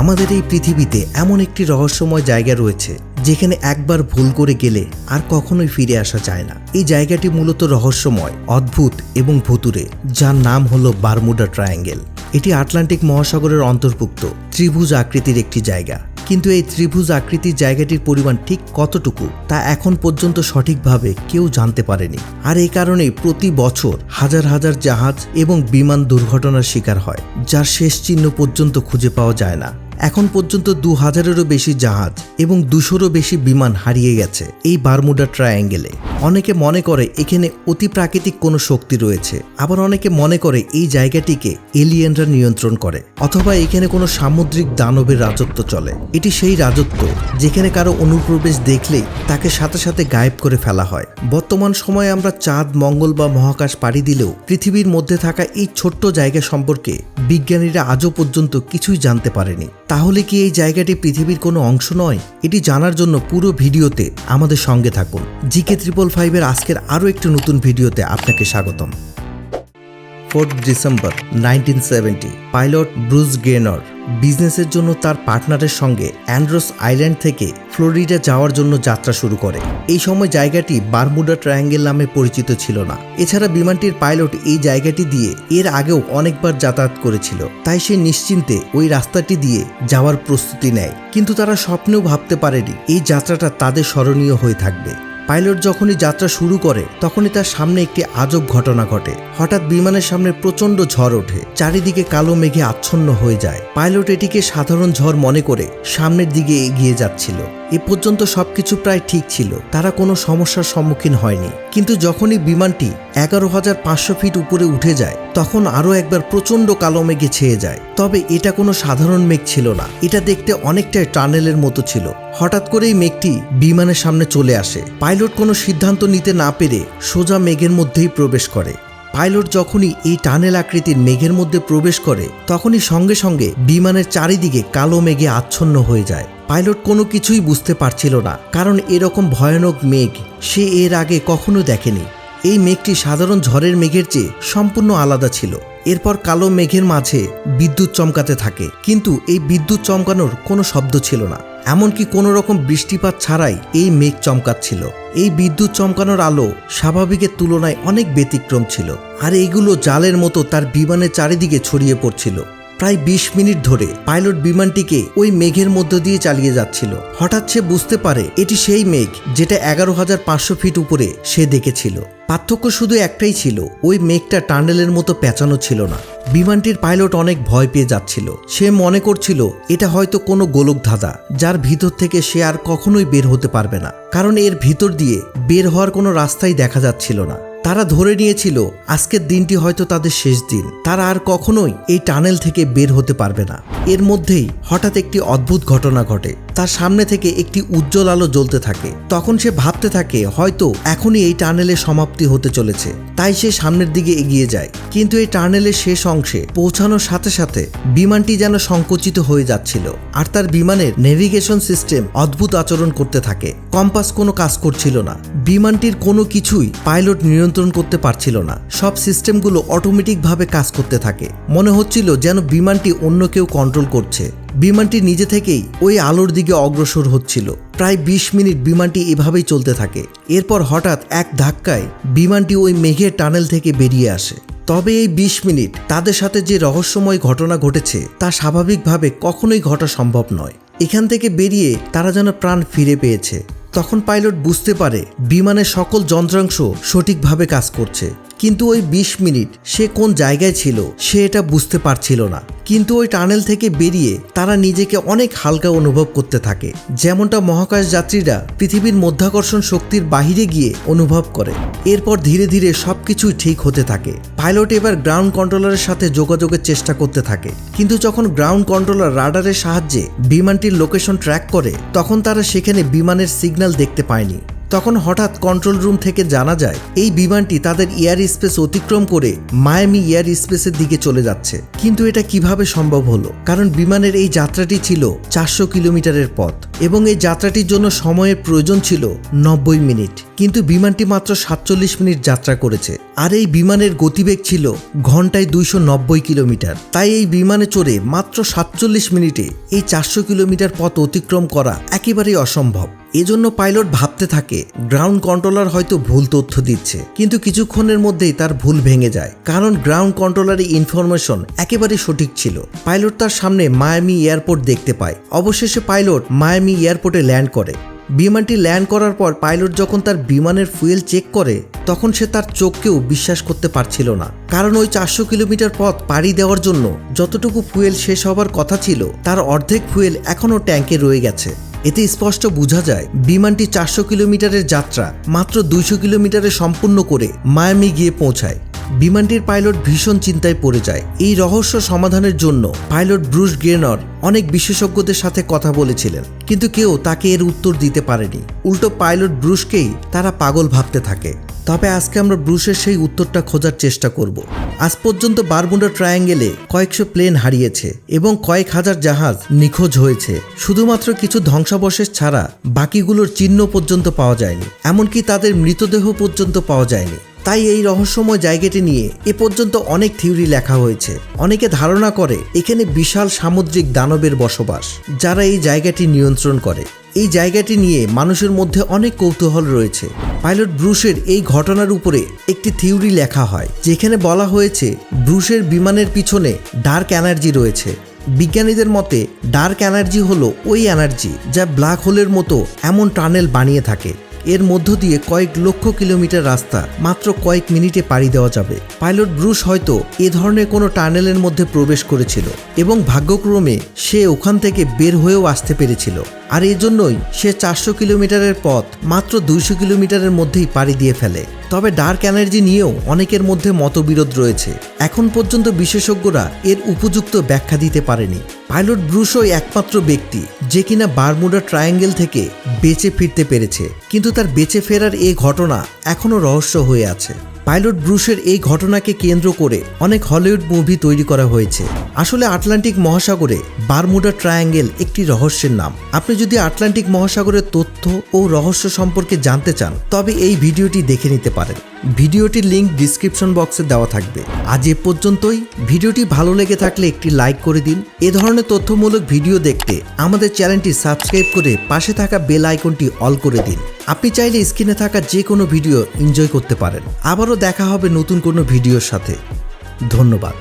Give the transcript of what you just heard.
আমাদের এই পৃথিবীতে এমন একটি রহস্যময় জায়গা রয়েছে, যেখানে একবার ভুল করে গেলে আর কখনোই ফিরে আসা যায় না। এই জায়গাটি মূলত রহস্যময়, অদ্ভুত এবং ভুতুরে যার নাম হলো বারমুডা ট্রায়াঙ্গেল। এটি আটলান্টিক মহাসাগরের অন্তর্ভুক্ত, ত্রিভুজ আকৃতির একটি জায়গা। কিন্তু এই ত্রিভুজ আকৃতির জায়গাটির পরিমাণ ঠিক কতটুকু, তা এখন পর্যন্ত সঠিকভাবে কেউ জানতে পারেনি। আর এই কারণে প্রতি বছর হাজার হাজার জাহাজ এবং বিমান দুর্ঘটনার শিকার হয়, যার শেষ চিহ্ন পর্যন্ত খুঁজে পাওয়া যায় না। এখন পর্যন্ত দু হাজারেরও বেশি জাহাজ এবং দুশোরও বেশি বিমান হারিয়ে গেছে এই বারমুডা ট্রায়াঙ্গেলে। অনেকে মনে করে এখানে অতি প্রাকৃতিক কোনো শক্তি রয়েছে। আবার অনেকে মনে করে এই জায়গাটিকে এলিয়েনরা নিয়ন্ত্রণ করে, অথবা এখানে কোনো সামুদ্রিক দানবের রাজত্ব চলে। এটি সেই রাজত্ব যেখানে কারও অনুপ্রবেশ দেখলেই তাকে সাথে সাথে গায়েব করে ফেলা হয়। বর্তমান সময়ে আমরা চাঁদ, মঙ্গল বা মহাকাশ পাড়ি দিলেও পৃথিবীর মধ্যে থাকা এই ছোট্ট জায়গা সম্পর্কে বিজ্ঞানীরা আজও পর্যন্ত কিছুই জানতে পারেনি। তাহলে কি এই জায়গাটি পৃথিবীর কোনো অংশ নয়? এটি জানার জন্য পুরো ভিডিওতে আমাদের সঙ্গে থাকুন। জিকে ত্রিপল ফাইভের আজকের আরও একটি নতুন ভিডিওতে আপনাকে স্বাগতম। Fourth December, nineteen seventy, pilot Brugge গেনর বিজনেসের জন্য তার পার্টনারের সঙ্গে অ্যান্ড্রোস আইল্যান্ড থেকে ফ্লোরিডা যাওয়ার জন্য যাত্রা শুরু করে। এই সময় জায়গাটি বারমুডা ট্রায়াঙ্গেল নামে পরিচিত ছিল না। এছাড়া বিমানটির পাইলট এই জায়গাটি দিয়ে এর আগেও অনেকবার যাতায়াত করেছিল। তাই সে নিশ্চিন্তে ওই রাস্তাটি দিয়ে যাওয়ার প্রস্তুতি নেয়। কিন্তু তারা স্বপ্নেও ভাবতে পারেনি, এই যাত্রাটা তাদের স্মরণীয় হয়ে থাকবে। পাইলট যখনই যাত্রা শুরু করে, তখনই তার সামনে একটি আজব ঘটনা ঘটে। হঠাৎ বিমানের সামনে প্রচণ্ড ঝড় ওঠে। চারিদিকে কালো মেঘে আচ্ছন্ন হয়ে যায়। পাইলট এটিকে সাধারণ ঝড় মনে করে সামনের দিকে এগিয়ে যাচ্ছিল। এ পর্যন্ত সবকিছু প্রায় ঠিক ছিল। তারা কোনো সমস্যার সম্মুখীন হয়নি। কিন্তু যখনই বিমানটি এগারো হাজার পাঁচশো ফিট উপরে উঠে যায়, তখন আরও একবার প্রচণ্ড কালো মেঘে ছেয়ে যায়। তবে এটা কোনো সাধারণ মেঘ ছিল না। এটা দেখতে অনেকটাই টানেলের মতো ছিল। হঠাৎ করেই মেঘটি বিমানের সামনে চলে আসে। পাইলট কোনো সিদ্ধান্ত নিতে না পেরে সোজা মেঘের মধ্যেই প্রবেশ করে। পাইলট যখনই এই টানেল আকৃতির মেঘের মধ্যে প্রবেশ করে, তখনই সঙ্গে সঙ্গে বিমানের চারিদিকে কালো মেঘে আচ্ছন্ন হয়ে যায়। পাইলট কোনো কিছুই বুঝতে পারছিল না, কারণ এরকম ভয়ানক মেঘ সে এর আগে কখনো দেখেনি। এই মেঘটি সাধারণ ঝড়ের মেঘের চেয়ে সম্পূর্ণ আলাদা ছিল। এরপর কালো মেঘের মাঝে বিদ্যুৎ চমকাতে থাকে, কিন্তু এই বিদ্যুৎ চমকানোর কোনো শব্দ ছিল না। এমনকি কোনো রকম বৃষ্টিপাত ছাড়াই এই মেঘ চমকাচ্ছিল। এই বিদ্যুৎ চমকানোর আলো স্বাভাবিকের তুলনায় অনেক ব্যতিক্রম ছিল, আর এগুলো জালের মতো তার বিমানের চারিদিকে ছড়িয়ে পড়ছিল। প্রায় বিশ মিনিট ধরে পাইলট বিমানটিকে ওই মেঘের মধ্য দিয়ে চালিয়ে যাচ্ছিল। হঠাৎ সে বুঝতে পারে এটি সেই মেঘ যেটা এগারো হাজার পাঁচশো ফিট উপরে সে দেখেছিল। পার্থক্য শুধু একটাই ছিল, ওই মেঘটা টানেলের মতো পেঁচানো ছিল না। বিমানটির পাইলট অনেক ভয় পেয়ে যাচ্ছিল। সে মনে করছিল, এটা হয়তো কোনো গোলক ধাঁধা, যার ভিতর থেকে সে আর কখনোই বের হতে পারবে না। কারণ এর ভিতর দিয়ে বের হওয়ার কোনো রাস্তাই দেখা যাচ্ছিল না। তারা ধরে নিয়েছিল, আজকের দিনটি হয়তো তাদের শেষ দিন। তারা আর কখনোই এই টানেল থেকে বের হতে পারবে না। এর মধ্যেই হঠাৎ একটি অদ্ভুত ঘটনা ঘটে। তার সামনে থেকে একটি উজ্জ্বল আলো জ্বলতে থাকে। তখন সে ভাবতে থাকে, হয়তো এখনই এই টানেলের সমাপ্তি হতে চলেছে। তাই সে সামনের দিকে এগিয়ে যায়। কিন্তু এই টানেলের শেষ অংশে পৌঁছানোর সাথে সাথে বিমানটি যেন সংকুচিত হয়ে যাচ্ছিল আর তার বিমানের নেভিগেশন সিস্টেম অদ্ভুত আচরণ করতে থাকে। কম্পাস কোনো কাজ করছিল না। বিমানটির কোনো কিছুই পাইলট নিয়ন্ত্রণ করতে পারছিল না। সব সিস্টেমগুলো অটোমেটিকভাবে কাজ করতে থাকে। মনে হচ্ছিল যেন বিমানটি অন্য কেউ কন্ট্রোল করছে। বিমানটি নিজে থেকেই ওই আলোর দিকে অগ্রসর হচ্ছিল। প্রায় বিশ মিনিট বিমানটি এভাবেই চলতে থাকে। এরপর হঠাৎ এক ধাক্কায় বিমানটি ওই মেঘের টানেল থেকে বেরিয়ে আসে। তবে এই বিশ মিনিট তাদের সাথে যে রহস্যময় ঘটনা ঘটেছে, তা স্বাভাবিকভাবে কখনোই ঘটা সম্ভব নয়। এখান থেকে বেরিয়ে তারা যেন প্রাণ ফিরে পেয়েছে। তখন পাইলট বুঝতে পারে বিমানের সকল যন্ত্রাংশ সঠিকভাবে কাজ করছে। কিন্তু ওই বিশ মিনিট সে কোন জায়গায় ছিল সে এটা বুঝতে পারছিল না। কিন্তু ওই টানেল থেকে বেরিয়ে তারা নিজেকে অনেক হালকা অনুভব করতে থাকে। যেমনটা মহাকাশ যাত্রীরা পৃথিবীর মধ্যাকর্ষণ শক্তির বাহিরে গিয়ে অনুভব করে। এরপর ধীরে ধীরে সব কিছুই ঠিক হতে থাকে। পাইলট এবার গ্রাউন্ড কন্ট্রোলারের সাথে যোগাযোগের চেষ্টা করতে থাকে। কিন্তু যখন গ্রাউন্ড কন্ট্রোলার রাডারের সাহায্যে বিমানটির লোকেশন ট্র্যাক করে, তখন তারা সেখানে বিমানের সিগন্যাল দেখতে পায়নি। তখন হঠাৎ কন্ট্রোল রুম থেকে জানা যায়, এই বিমানটি তাদের এয়ার স্পেস অতিক্রম করে মায়ামি এয়ার স্পেসের দিকে চলে যাচ্ছে। কিন্তু এটা কীভাবে সম্ভব হলো? কারণ বিমানের এই যাত্রাটি ছিল চারশো কিলোমিটারের পথ এবং এই যাত্রাটির জন্য সময়ের প্রয়োজন ছিল নব্বই মিনিট। কিন্তু বিমানটি মাত্র সাতচল্লিশ মিনিট যাত্রা করেছে। আর এই বিমানের গতিবেগ ছিল ঘন্টায় দুইশো নব্বই কিলোমিটার। তাই এই বিমানে চড়ে মাত্র সাতচল্লিশ মিনিটে এই চারশো কিলোমিটার পথ অতিক্রম করা একেবারেই অসম্ভব। এজন্য পাইলট ভাবতে থাকে, গ্রাউন্ড কন্ট্রোলার হয়তো ভুল তথ্য দিচ্ছে। কিন্তু কিছুক্ষণের মধ্যেই তার ভুল ভেঙে যায়, কারণ গ্রাউন্ড কন্ট্রোলারের ইনফরমেশন একেবারে সঠিক ছিল। পাইলট তার সামনে মায়ামি এয়ারপোর্ট দেখতে পায়। অবশেষে পাইলট মায়ামি এয়ারপোর্টে ল্যান্ড করে। বিমানটি ল্যান্ড করার পর পাইলট যখন তার বিমানের ফুয়েল চেক করে, তখন সে তার চোখকেও বিশ্বাস করতে পারছিল না। কারণ ওই চারশো কিলোমিটার পথ পাড়ি দেওয়ার জন্য যতটুকু ফুয়েল শেষ হবার কথা ছিল, তার অর্ধেক ফুয়েল এখনও ট্যাঙ্কে রয়ে গেছে। এতে স্পষ্ট বোঝা যায়, বিমানটি চারশো কিলোমিটারের যাত্রা মাত্র দুইশো কিলোমিটারে সম্পূর্ণ করে মায়ামি গিয়ে পৌঁছায়। বিমানটির পাইলট ভীষণ চিন্তায় পড়ে যায়। এই রহস্য সমাধানের জন্য পাইলট ব্রুস গ্রেনর অনেক বিশেষজ্ঞদের সাথে কথা বলেছিলেন, কিন্তু কেউ তাকে এর উত্তর দিতে পারেনি। উল্টো পাইলট ব্রুসকেই তারা পাগল ভাবতে থাকে। তবে আজকে আমরা ব্রুসের সেই উত্তরটা খোঁজার চেষ্টা করব। আজ পর্যন্ত বারমুডা ট্রায়াঙ্গেলে কয়েকশো প্লেন হারিয়েছে এবং কয়েক হাজার জাহাজ নিখোঁজ হয়েছে। শুধুমাত্র কিছু ধ্বংসাবশেষ ছাড়া বাকিগুলোর চিহ্ন পর্যন্ত পাওয়া যায়নি, এমনকি তাদের মৃতদেহ পর্যন্ত পাওয়া যায়নি। তাই এই রহস্যময় জায়গাটি নিয়ে এ পর্যন্ত অনেক থিওরি লেখা হয়েছে। অনেকে ধারণা করে এখানে বিশাল সামুদ্রিক দানবের বসবাস, যারা এই জায়গাটি নিয়ন্ত্রণ করে। এই জায়গাটি নিয়ে মানুষের মধ্যে অনেক কৌতূহল রয়েছে। পাইলট ব্রুসের এই ঘটনার উপরে একটি থিওরি লেখা হয়, যেখানে বলা হয়েছে, ব্রুসের বিমানের পিছনে ডার্ক এনার্জি রয়েছে। বিজ্ঞানীদের মতে, ডার্ক এনার্জি হলো ওই এনার্জি যা ব্ল্যাক হোলের মতো এমন টানেল বানিয়ে থাকে। এর মধ্য দিয়ে কয়েক লক্ষ কিলোমিটার রাস্তা মাত্র কয়েক মিনিটে পাড়ি দেওয়া যাবে। পাইলট ব্রুশ হয়তো এ ধরনের কোনো টানেলের মধ্যে প্রবেশ করেছিল এবং ভাগ্যক্রমে সে ওখান থেকে বের হয়েও আসতে পেরেছিল। আর এজন্যই সে চারশো কিলোমিটারের পথ মাত্র দুইশো কিলোমিটারের মধ্যেই পাড়ি দিয়ে ফেলে। তবে ডার্ক এনার্জি নিয়েও অনেকের মধ্যে মতবিরোধ রয়েছে। এখন পর্যন্ত বিশেষজ্ঞরা এর উপযুক্ত ব্যাখ্যা দিতে পারেনি। পাইলট ব্রুশই একমাত্র ব্যক্তি যে কিনা বারমুডা ট্রায়াঙ্গেল থেকে বেঁচে ফিরতে পেরেছে। কিন্তু তার বেঁচে ফেরার এ ঘটনা এখনও রহস্য হয়ে আছে। পাইলট ব্রুশের এই ঘটনাকে কেন্দ্র করে অনেক হলিউড মুভি তৈরি করা হয়েছে। আসলে আটলান্টিক মহাসাগরে বারমুডা ট্রায়াঙ্গেল একটি রহস্যের নাম। আপনি যদি আটলান্টিক মহাসাগরের তথ্য ও রহস্য সম্পর্কে জানতে চান, তবে এই ভিডিওটি দেখে নিতে পারেন। ভিডিওটির লিঙ্ক ডিসক্রিপশন বক্সে দেওয়া থাকবে। আজ এ পর্যন্তই। ভিডিওটি ভালো লেগে থাকলে একটি লাইক করে দিন। এ ধরনের তথ্যমূলক ভিডিও দেখতে আমাদের চ্যানেলটি সাবস্ক্রাইব করে পাশে থাকা বেল আইকনটি অল করে দিন। আপনি চাইলে স্ক্রিনে থাকা যে কোনো ভিডিও এনজয় করতে পারেন। আবারও দেখা হবে নতুন কোনো ভিডিওর সাথে। ধন্যবাদ।